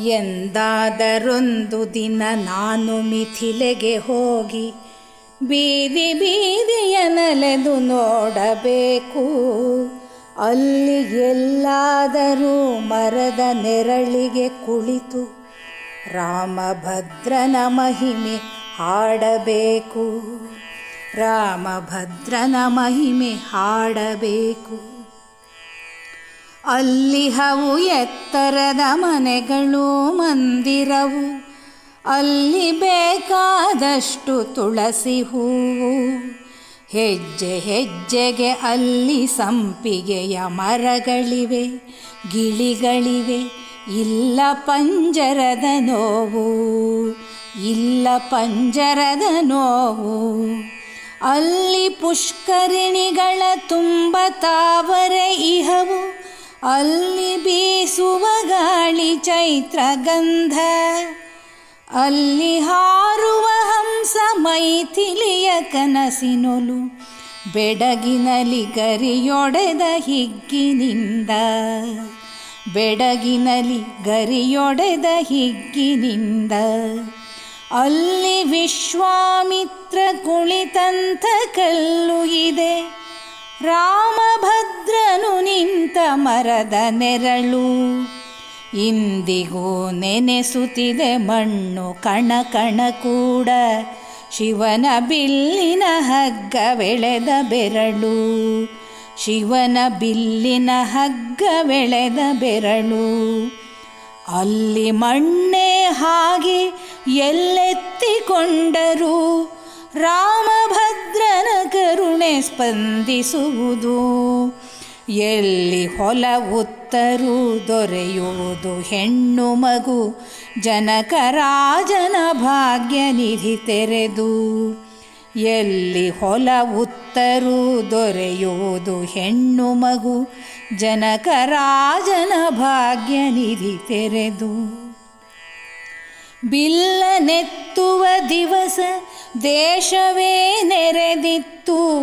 ಎಂದಾದರೊಂದು ದಿನ ನಾನು ಮಿಥಿಲೆಗೆ ಹೋಗಿ ಬೀದಿ ಬೀದಿಯ ನಲೆದು ನೋಡಬೇಕು. ಅಲ್ಲಿ ಎಲ್ಲಾದರೂ ಮರದ ನೆರಳಿಗೆ ಕುಳಿತು ರಾಮಭದ್ರನ ಮಹಿಮೆ ಹಾಡಬೇಕು. ರಾಮಭದ್ರನ ಮಹಿಮೆ ಹಾಡಬೇಕು. ಅಲ್ಲಿ ಹವು ಎತ್ತರದ ಮನೆಗಳು ಮಂದಿರವು, ಅಲ್ಲಿ ಬೇಕಾದಷ್ಟು ತುಳಸಿ ಹೂವು. ಹೆಜ್ಜೆ ಹೆಜ್ಜೆಗೆ ಅಲ್ಲಿ ಸಂಪಿಗೆಯ ಮರಗಳಿವೆ, ಗಿಳಿಗಳಿವೆ, ಇಲ್ಲ ಪಂಜರದ ನೋವು, ಇಲ್ಲ ಪಂಜರದ ನೋವು. ಅಲ್ಲಿ ಪುಷ್ಕರಿಣಿಗಳ ತುಂಬ ತಾವರೆ ಇಹವು ಅಲ್ಲಿ ಬೀಸುವ ಗಾಳಿ ಚೈತ್ರ ಗಂಧ, ಅಲ್ಲಿ ಹಾರುವ ಹಂಸ ಮೈಥಿಲಿಯ ಕನಸಿನೊಲು ಬೆಡಗಿನಲಿ ಗರಿಯೊಡೆದ ಹಿಗ್ಗಿನಿಂದ ಬೆಡಗಿನಲಿ ಗರಿಯೊಡೆದ ಹಿಗ್ಗಿನಿಂದ, ಅಲ್ಲಿ ವಿಶ್ವಾಮಿತ್ರ ಕುಳಿತಂಥ ಕಲ್ಲು ಇದೆ ರಾಮಭದ್ರನು ನಿಂತ ಮರದ ನೆರಳು. ಇಂದಿಗೂ ನೆನೆಸುತ್ತಿದೆ ಮಣ್ಣು ಕಣ ಕಣ ಕೂಡ. ಶಿವನ ಬಿಲ್ಲಿನ ಹಗ್ಗ ಬೆಳೆದ ಬೆರಳು. ಶಿವನ ಬಿಲ್ಲಿನ ಹಗ್ಗ ಬೆಳೆದ ಬೆರಳು. ಅಲ್ಲಿ ಮಣ್ಣೆ ಹಾಗೆ ಎಲ್ಲೆತ್ತಿಕೊಂಡರೂ. ರಾಮಭದ್ರನ ಕರುಣೆ ಸ್ಪಂದಿಸುವುದು. ಎಲ್ಲಿ ಹೊಲ ಉತ್ತರು ದೊರೆಯುವುದು ಹೆಣ್ಣು ಮಗು ಜನಕರಾಜನ ಭಾಗ್ಯ ನಿಧಿ ತೆರೆದು. ಎಲ್ಲಿ ಹೊಲ ಉತ್ತರು ದೊರೆಯುವುದು ಹೆಣ್ಣು ಮಗು ಜನಕರಾಜನ ಭಾಗ್ಯ ನಿಧಿ ತೆರೆದು. ಬಿಲ್ಲನೆತ್ತುವ ದಿವಸ ದೇಶವೇ ನೆರೆದಿತ್ತು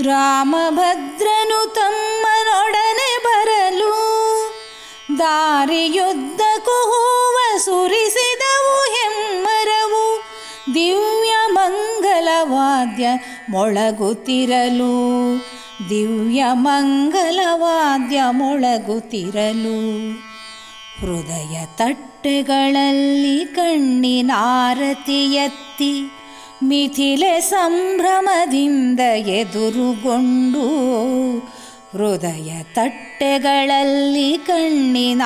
ರಾಮಭದ್ರನು ತಮ್ಮನೊಡನೆ ಬರಲು, ದಾರಿಯುದ್ದಕ್ಕೂ ಹೂವ ಸುರಿಸಿದವು ಹೆಮ್ಮರವು, ದಿವ್ಯ ಮಂಗಲವಾದ್ಯ ಮೊಳಗುತ್ತಿರಲು, ದಿವ್ಯ ಮಂಗಲವಾದ್ಯ ಮೊಳಗುತ್ತಿರಲು. ಹೃದಯ ತಟ್ಟೆಗಳಲ್ಲಿ ಕಣ್ಣಿನಾರತಿ ಎತ್ತಿ ಮಿಥಿಲೆ ಸಂಭ್ರಮದಿಂದ ಎದುರುಗೊಂಡು ಹೃದಯ ತಟ್ಟೆಗಳಲ್ಲಿ ಕಣ್ಣಿನಾರತಿಯತ್ತಿ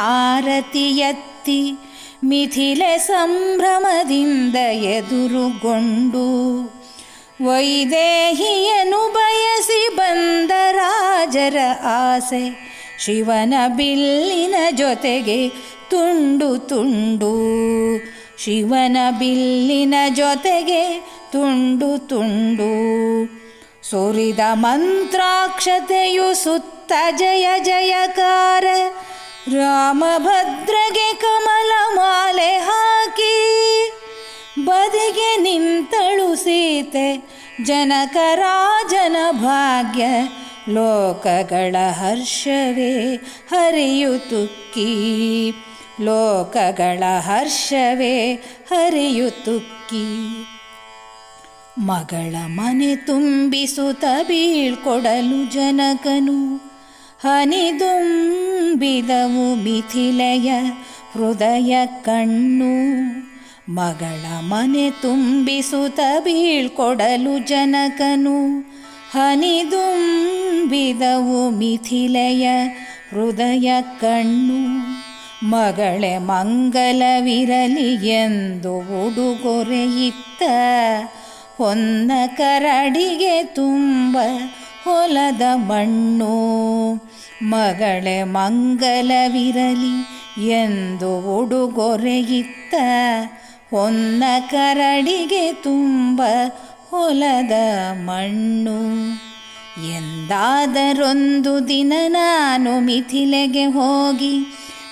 ಮಿಥಿಲೆ ಸಂಭ್ರಮದಿಂದ ಎದುರುಗೊಂಡು ವೈದೇಹಿಯನು ಬಯಸಿ ಬಂದ ರಾಜರ ಆಸೆ ಶಿವನ ಬಿಲ್ಲಿನ ಜೊತೆಗೆ ತುಂಡು ತುಂಡು ಶಿವನ ಬಿಲ್ಲಿನ ಜೊತೆಗೆ ತುಂಡು ತುಂಡು. ಸುರಿದ ಮಂತ್ರಾಕ್ಷತೆಯು ಸುತ್ತ ಜಯ ಜಯಕಾರ. ರಾಮಭದ್ರಗೆ ಕಮಲ ಮಾಲೆ ಹಾಕಿ. ಬದಿಗೆ ನಿಂತಳು ಸೀತೆ ಜನಕರಾಜನ ಭಾಗ್ಯ. ಲೋಕಗಳ ಹರ್ಷವೇ ಹರಿಯುತುಕ್ಕಿ ಲೋಕಗಳ ಹರ್ಷವೇ ಹರಿಯುತುಕ್ಕಿ ಮಗಳ ಮನೆ ತುಂಬಿಸುತ್ತ ಬೀಳ್ಕೊಡಲು ಜನಕನು. ಹನಿದುಂಬಿದವು ಮಿಥಿಲೆಯ ಹೃದಯ ಕಣ್ಣು. ಮಗಳ ಮನೆ ತುಂಬಿಸುತ್ತ ಬೀಳ್ಕೊಡಲು ಜನಕನು. ಹನಿದುಂಬಿದವು ಮಿಥಿಲೆಯ ಹೃದಯ ಕಣ್ಣು. ಮಗಳೆ ಮಂಗಲವಿರಲಿ ಎಂದು ಉಡುಗೊರೆಯಿತ್ತ ಹೊನ್ನ ಕರಡಿಗೆ ತುಂಬ ಹೊಲದ ಮಣ್ಣು. ಮಗಳೆ ಮಂಗಲವಿರಲಿ ಎಂದು ಉಡುಗೊರೆಯಿತ್ತ ಹೊನ್ನ ಕರಡಿಗೆ ತುಂಬ ಹೊಲದ ಮಣ್ಣು. ಎಂದಾದರೊಂದು ದಿನ ನಾನು ಮಿಥಿಲೆಗೆ ಹೋಗಿ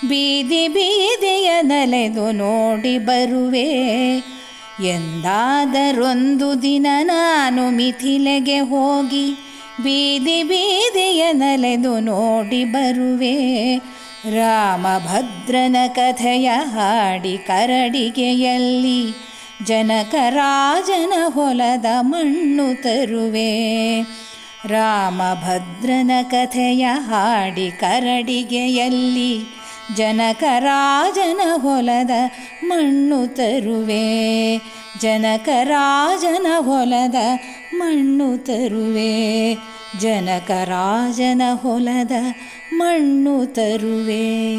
ಬೀದಿ ಬೀದಿಯ ನಲೆದು ನೋಡಿ ಬರುವೆ. ಎಂದಾದರೊಂದು ದಿನ ನಾನು ಮಿಥಿಲೆಗೆ ಹೋಗಿ ಬೀದಿ ಬೀದಿಯ ನಲೆದು ನೋಡಿ ಬರುವೆ. ರಾಮಭದ್ರನ ಕಥೆಯ ಹಾಡಿ ಕರಡಿಗೆಯಲ್ಲಿ ಜನಕರಾಜನ ಹೊಲದ ಮಣ್ಣು ತರುವೆ. ರಾಮಭದ್ರನ ಕಥೆಯ ಹಾಡಿ ಕರಡಿಗೆಯಲ್ಲಿ ಜನಕರಾಜನ ಹೊಲದ ಮಣ್ಣು ತರುವೆ. ಜನಕರಾಜನ ಹೊಲದ ಮಣ್ಣು ತರುವೆ. ಜನಕರಾಜನ ಹೊಲದ ಮಣ್ಣು ತರುವೆ.